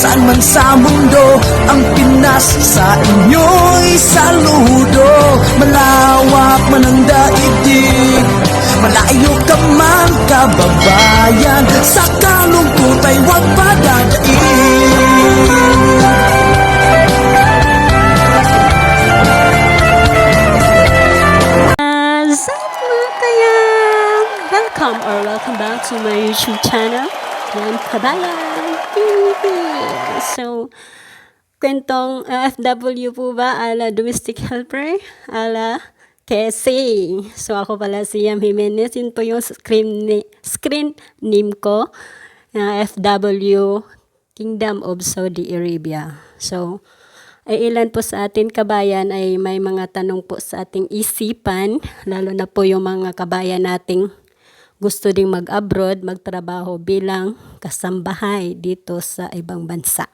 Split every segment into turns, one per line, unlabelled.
Saan man sa mundo Ang Pinas sa inyo'y saludo. Malawak man ang daigdig Malayo ka man kababayan. Sa kalungkot ay huwag padadaig?
Welcome or welcome back to my YouTube channel, Yan Kabayan So, kwentong FW po ba ala domestic helper, ala KSC. So, ako pala si Yam Jimenez. Yun po yung screen, ni- screen name ko na FW Kingdom of Saudi Arabia. So, ay ilan po sa atin kabayan ay may mga tanong po sa ating isipan, lalo na po yung mga kabayan nating gusto ding mag-abroad, magtrabaho bilang kasambahay dito sa ibang bansa.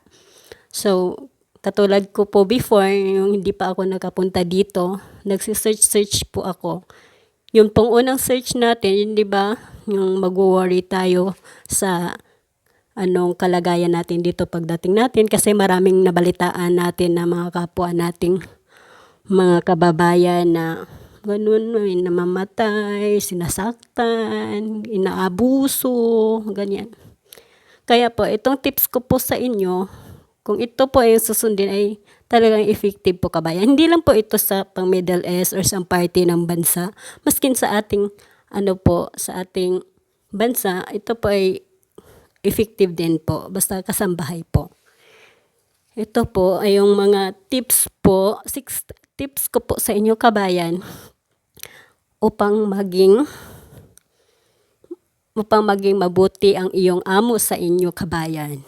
So, katulad ko po before, yung hindi pa ako nakapunta dito, nagsisearch-search po ako. Yung pong unang search natin, yun di ba, yung mag-worry tayo sa anong kalagayan natin dito pagdating natin kasi maraming nabalitaan natin na mga kapwa nating mga kababayan na ganun, may namamatay, sinasaktan, inaabuso, ganyan. Kaya po, itong tips ko po sa inyo, kung ito po ay susundin ay talagang effective po kabayan. Hindi lang po ito sa pang Middle East or sa party ng bansa, maskin sa ating ano po, sa ating bansa, ito po ay effective din po, basta kasambahay po. Ito po ay yung mga tips po, six tips ko po sa inyo kabayan upang maging upang maging mabuti ang iyong amo sa inyo kabayan.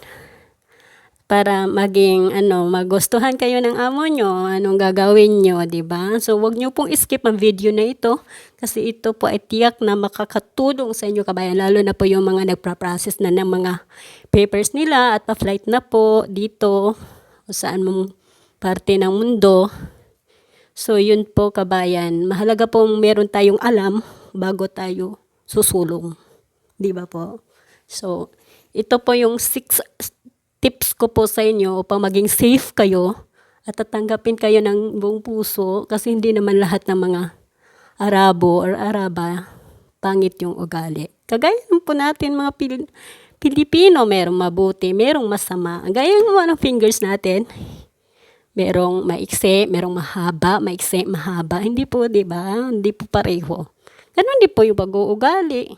Para maging ano, magustuhan kayo ng amo nyo, anong gagawin nyo, di ba? So, wag nyo pong skip ang video na ito kasi ito po ay tiyak na makakatulong sa inyo kabayan, lalo na po yung mga nagpa-process na ng mga papers nila at pa-flight na po dito o saan mong parte ng mundo. So, yun po kabayan. Mahalaga pong meron tayong alam bago tayo susulong. Di ba po? So, ito po yung six tips ko po sa inyo upang maging safe kayo at tatanggapin kayo ng buong puso kasi hindi naman lahat ng mga Arabo or Araba pangit yung ugali. Kagaya po natin mga Pil- Pilipino, merong mabuti, merong masama. Gaya ng mga fingers natin, merong maikse, merong mahaba, maikse, mahaba. Hindi po, di ba? Hindi po pareho. Ganon din po yung pag-uugali.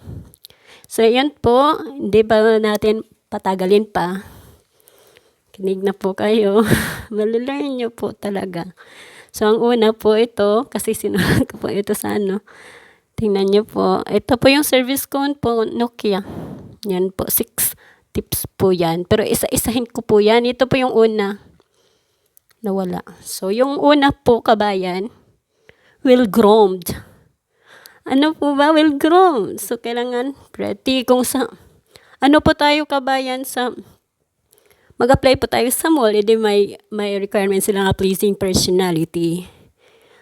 So, yan po. Hindi ba natin patagalin pa? Kinig na po kayo. Malalearn nyo po talaga. So, ang una po ito, kasi sinulat ko po ito sa ano. Tingnan nyo po. Ito po yung service code po, Nokia. Yan po, six tips po yan. Pero isa-isahin ko po yan. Ito po yung una. Nawala. So, yung una po, kabayan, well-groomed. Ano po ba? Well-groomed. So, kailangan pretty. Kung sa, ano po tayo, kabayan, sa, mag-apply po tayo sa mall, edi may, may requirements sila nga pleasing personality.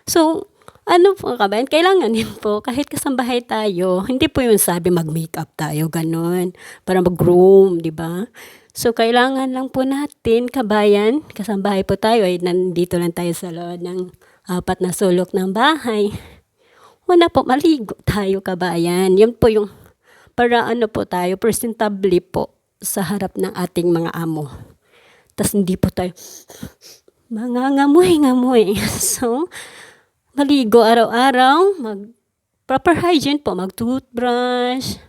So, ano po kabayan, kailangan din po, kahit kasambahay tayo, hindi po yung sabi mag-makeup tayo, ganun, para mag-groom, di ba? So, kailangan lang po natin, kabayan, kasambahay po tayo, ay nandito lang tayo sa loob ng apat na sulok ng bahay. Una po, maligo tayo, kabayan. Yun po yung, para ano po tayo, presentable po sa harap ng ating mga amo. Tapos hindi po tayo, mga ngamoy-ngamoy. So, maligo araw-araw, mag proper hygiene po, mag-toothbrush.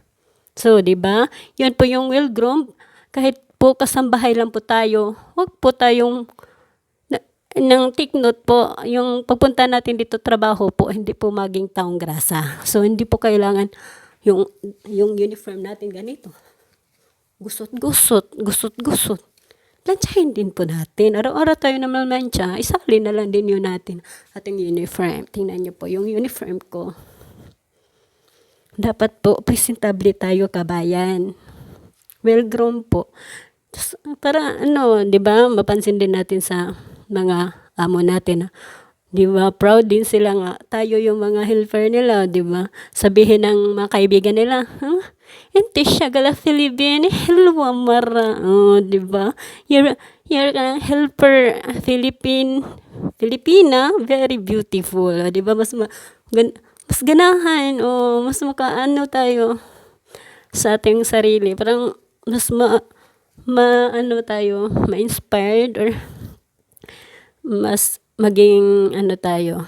So, 'di ba? 'Yun po yung well-groomed. Kahit po kasambahay lang po tayo, huwag po tayong ng take note po, yung pagpunta natin dito trabaho po, hindi po maging taong grasa. So, hindi po kailangan yung, yung uniform natin ganito. Gusot-gusot, gusot-gusot. Lansyahin din po natin. Araw-araw tayo naman lansya. Isali na lang din yun natin. Ating uniform. Tingnan niyo po yung uniform ko. Dapat po, presentable tayo kabayan. Well-grown po. Para ano, di ba, mapansin din natin sa mga amo natin na, di ba, proud din sila nga, tayo yung mga helper nila, di ba? Sabihin ng mga kaibigan nila, huh? Hindi siya gala Filipino, helwa mara. Oh, di ba? You're, you're a helper Philippine, Filipina, very beautiful. Oh, di ba? Mas, ma, gan, mas ganahan, o mas makaano tayo sa ating sarili. Parang mas ma, ma ano tayo, ma-inspired or mas maging ano tayo,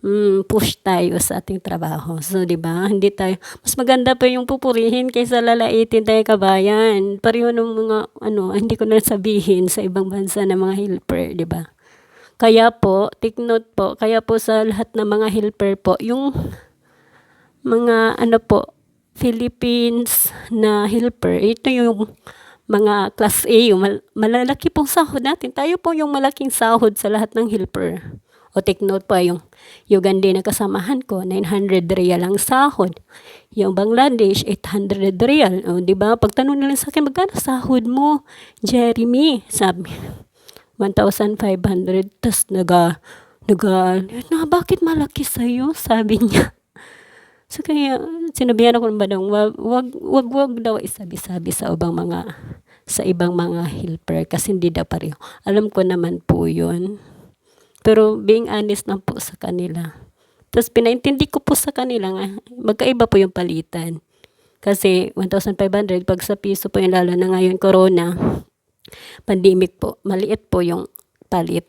mm, push tayo sa ating trabaho. So, di ba? Hindi tayo, mas maganda pa yung pupurihin kaysa lalaitin tayo kabayan. Pareho ng mga, ano, hindi ko na sabihin sa ibang bansa na mga helper, di ba? Kaya po, take note po, kaya po sa lahat ng mga helper po, yung mga ano po, Philippines na helper, ito yung mga class A, yung mal- malalaki pong sahod natin. Tayo po yung malaking sahod sa lahat ng helper. O take note po, yung Uganda na kasamahan ko, 900 real ang sahod. Yung Bangladesh, 800 real. O, di ba? Pagtanong nila sa akin, magkano sahod mo, Jeremy? Sabi, 1,500. Tapos naga, naga, na, bakit malaki sa'yo? Sabi niya. So kaya sinabihan ako ng badong wag wag wag, daw isabi-sabi sa ibang mga sa ibang mga helper kasi hindi daw pareho. Alam ko naman po 'yun. Pero being honest lang po sa kanila. Tapos pinaintindi ko po sa kanila nga magkaiba po yung palitan. Kasi 1,500 pag sa piso po yung lalo na ngayon corona pandemic po, maliit po yung palit,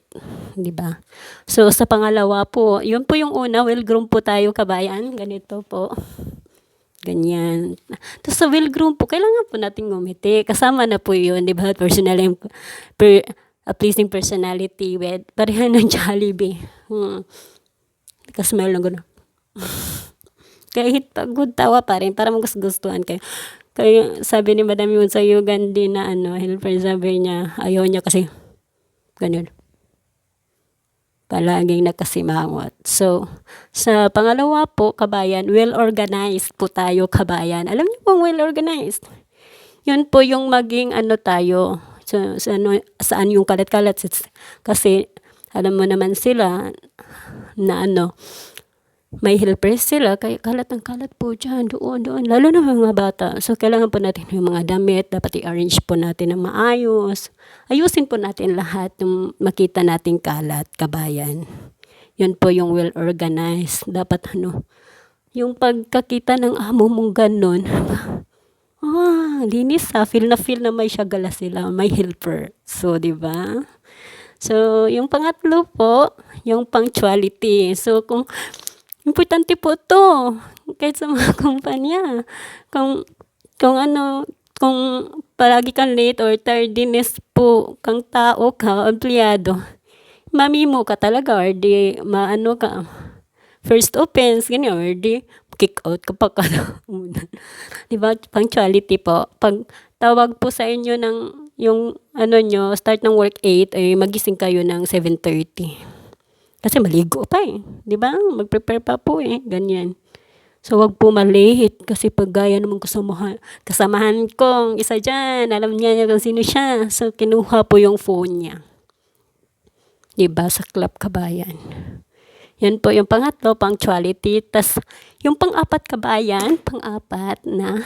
'di ba? So sa pangalawa po, 'yun po yung una, well groom po tayo kabayan, ganito po. Ganyan. Tapos sa well groom po, kailangan po natin ngumiti. Kasama na po 'yun, 'di ba? Personal per, a pleasing personality with pareha ng Jollibee. Hmm. Nakasmile lang gano'n. Kahit pagod tawa pa rin, para magustuhan kayo. Kaya sabi ni Madam yun sa Ugandi na ano, helper, sabi niya, ayaw niya kasi ganun. Palaging nakasimangot. So, sa pangalawa po, kabayan, well-organized po tayo, kabayan. Alam niyo pong well-organized. Yun po yung maging ano tayo, sa, sa ano, saan yung kalat-kalat. Kasi, alam mo naman sila na ano, may helpers sila, kaya kalat ang kalat po dyan, doon, doon, lalo na mga bata. So, kailangan po natin yung mga damit, dapat i-arrange po natin ng maayos. Ayusin po natin lahat ng makita nating kalat, kabayan. Yun po yung well-organized. Dapat ano, yung pagkakita ng amo mong ganun, ah, linis ha, feel na feel na may syagala sila, may helper. So, di ba? So, yung pangatlo po, yung punctuality. So, kung Importante po to kahit sa mga kumpanya. Kung, kung ano, kung palagi kang late or tardiness po kang tao ka, empleyado, mamimo ka talaga or di maano ka, first offense, ganyan, or di kick out ka pa ka. di ba? Punctuality po. Pag tawag po sa inyo ng yung ano nyo, start ng work 8, ay magising kayo ng 7.30. Kasi maligo pa eh. Di ba? Mag-prepare pa po eh. Ganyan. So, wag po malihit kasi pag gaya naman kasamahan, kasamahan kong isa dyan, alam niya niya kung sino siya. So, kinuha po yung phone niya. Diba? Sa club kabayan. Yan po yung pangatlo, punctuality. Tapos, yung pang-apat kabayan, pang-apat na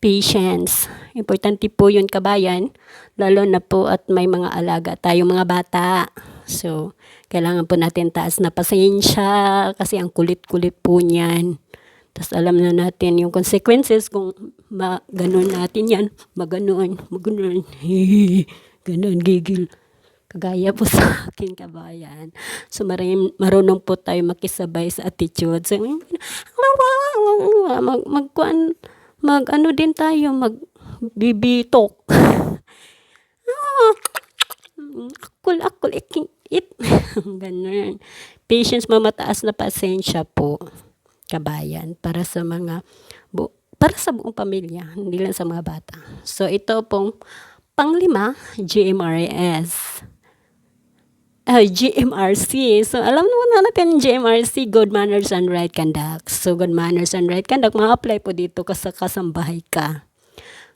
patience. Importante po yun kabayan, lalo na po at may mga alaga tayong mga bata. So, kailangan po natin taas na pasensya kasi ang kulit-kulit po niyan. Tapos alam na natin yung consequences kung maganon natin yan. Maganon, maganon. Ganon, gigil. Kagaya po sa akin kabayan. So marim, marunong po tayo makisabay sa attitude. So, mag, mag, mag, ano din tayo, mag bibitok. akul, akul, iking, it. Ganun. Patience, mamataas na pasensya po, kabayan, para sa mga, bu- para sa buong pamilya, hindi lang sa mga bata. So, ito pong panglima, GMRS. Uh, GMRC. So, alam naman na natin GMRC, Good Manners and Right Conduct. So, Good Manners and Right Conduct, ma-apply po dito kasi kasambahay ka.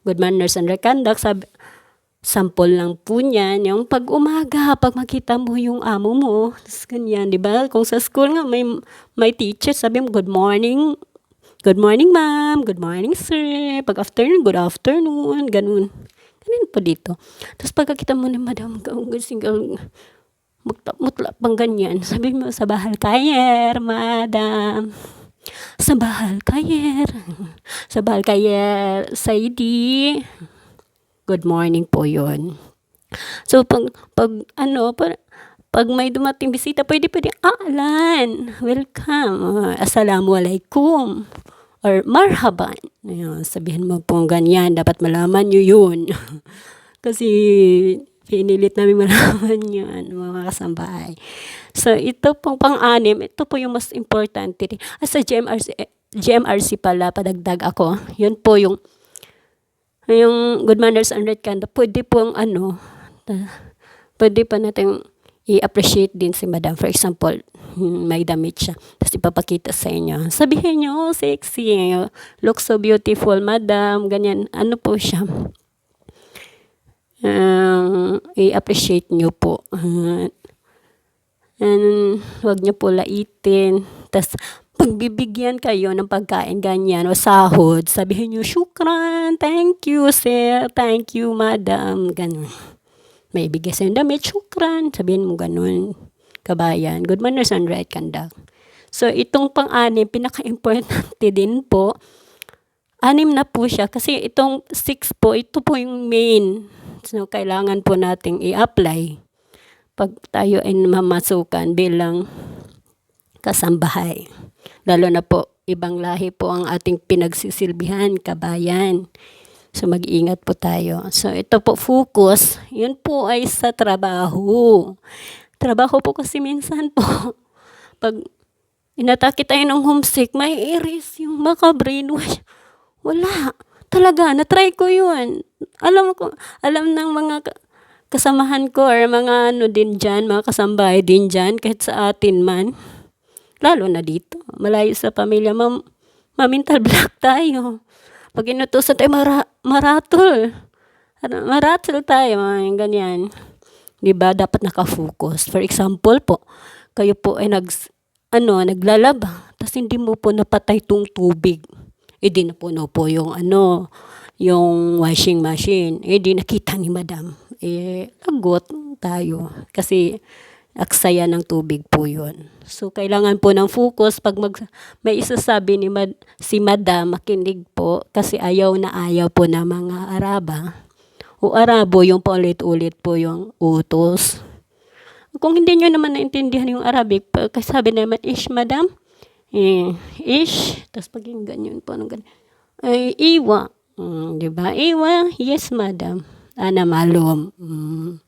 Good Manners and Right Conduct, sabi, sample lang po niyan, yung pag umaga, pag makita mo yung amo mo, tas ganyan, di ba? Kung sa school nga, may, may teacher, sabi mo, good morning, Good morning, ma'am. Good morning, sir. Pag afternoon, good afternoon. Ganun. Ganun po dito. Tapos pagkakita mo ni madam, kasi mutla pang ganyan. Sabi mo, sa bahal kayer, madam. Sa bahal kayer. Sa bahal kayer, Saidi. Good morning po yon. So, pag, pag ano, pag, pag may dumating bisita, pwede pwede, ah, Alan, welcome. Uh, Assalamualaikum. Or marhaban. Ayun, sabihin mo po ganyan, dapat malaman nyo yun. Kasi pinilit namin malaman yun, mga kasambahay. So, ito pong pang-anim, ito po yung mas importante. As sa GMRC, eh, GMRC pala, padagdag ako. Yun po yung yung good manners and right conduct, pwede pong ano, pwede pa natin i-appreciate din si madam. For example, hmm, may damit siya. Tapos ipapakita sa inyo. Sabihin niyo, oh, sexy. Look so beautiful, madam. Ganyan. Ano po siya? Um, i-appreciate niyo po. Uh, and wag niyo po laitin. Tapos, pagbibigyan kayo ng pagkain ganyan o sahod, sabihin niyo, shukran, thank you, sir, thank you, madam, ganun. May ibigay sa'yo damit, shukran, sabihin mo ganun, kabayan. Good manners and right conduct. So, itong pang-anim, pinaka-importante din po, anim na po siya kasi itong six po, ito po yung main. So, kailangan po nating i-apply pag tayo ay mamasukan bilang kasambahay. Lalo na po, ibang lahi po ang ating pinagsisilbihan, kabayan. So, mag-iingat po tayo. So, ito po, focus. Yun po ay sa trabaho. Trabaho po kasi minsan po, pag inatake tayo ng homesick, may iris yung maka-brainwash. Wala. Talaga, na-try ko yun. Alam ko, alam ng mga kasamahan ko or mga ano din dyan, mga kasambahay din dyan, kahit sa atin man. Lalo na dito, malayo sa pamilya, mam, mamintal black tayo. Pag inutusan tayo, mara, maratol. Ano, Maratol tayo, mga ganyan. Di ba Dapat nakafocus. For example po, kayo po ay nag, ano, naglalaba, tapos hindi mo po napatay tong tubig. E di na puno po yung ano, yung washing machine. E di nakita ni madam. Eh, lagot tayo. Kasi aksaya ng tubig po yun. So, kailangan po ng focus pag mag, may isasabi ni mad, si madam, makinig po kasi ayaw na ayaw po na mga Araba. O Arabo, yung paulit-ulit po yung utos. Kung hindi nyo naman naintindihan yung Arabic, kasi sabi naman, ish madam, eh, ish, tapos paging ganyan po, anong ganyan, ay, iwa, mm, di ba? Iwa, yes madam, ana malum, mm,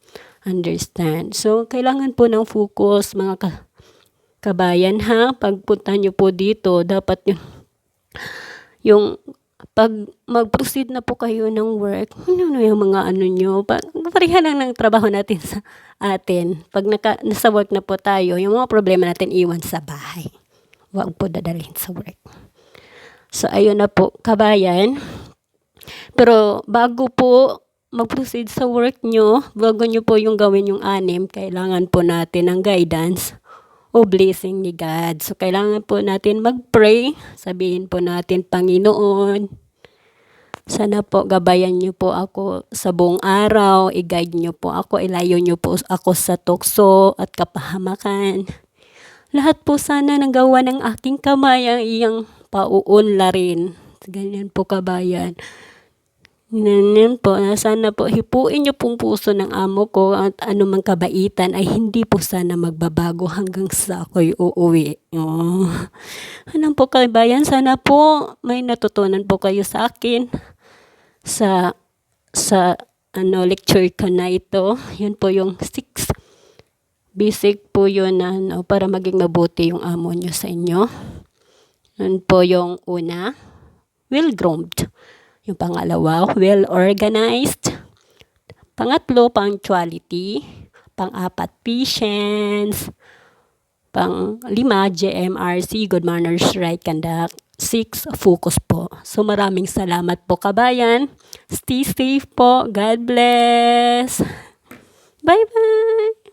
understand. So, kailangan po ng focus, mga ka- kabayan ha, pagpunta nyo po dito, dapat yung, yung pag mag-proceed na po kayo ng work, ano na yung mga ano nyo, pareha lang ng trabaho natin sa atin. Pag naka, nasa work na po tayo, yung mga problema natin iwan sa bahay. Huwag po dadalhin sa work. So, ayun na po, kabayan. Pero bago po mag-proceed sa work nyo, bago nyo po yung gawin yung anim, kailangan po natin ng guidance o blessing ni God. So, kailangan po natin mag-pray. Sabihin po natin, Panginoon, sana po gabayan niyo po ako sa buong araw, i-guide niyo po ako, ilayo niyo po ako sa tukso at kapahamakan. Lahat po sana ng gawa ng aking kamay ang iyang pauunlarin. Ganyan po kabayan. Ganyan po, na sana po hipuin niyo pong puso ng amo ko at anumang kabaitan ay hindi po sana magbabago hanggang sa ako'y uuwi. Oh. Ano po kabayan, sana po may natutunan po kayo sa akin sa sa ano lecture ko na ito. Yun po yung six basic po yun ano, para maging mabuti yung amo nyo sa inyo. Yun po yung una, well-groomed. Yung pangalawa, well-organized. Pangatlo, punctuality. Pang-apat, patience. Pang-lima, JMRC, good manners, right conduct. Six, focus po. So maraming salamat po kabayan. Stay safe po. God bless. Bye-bye.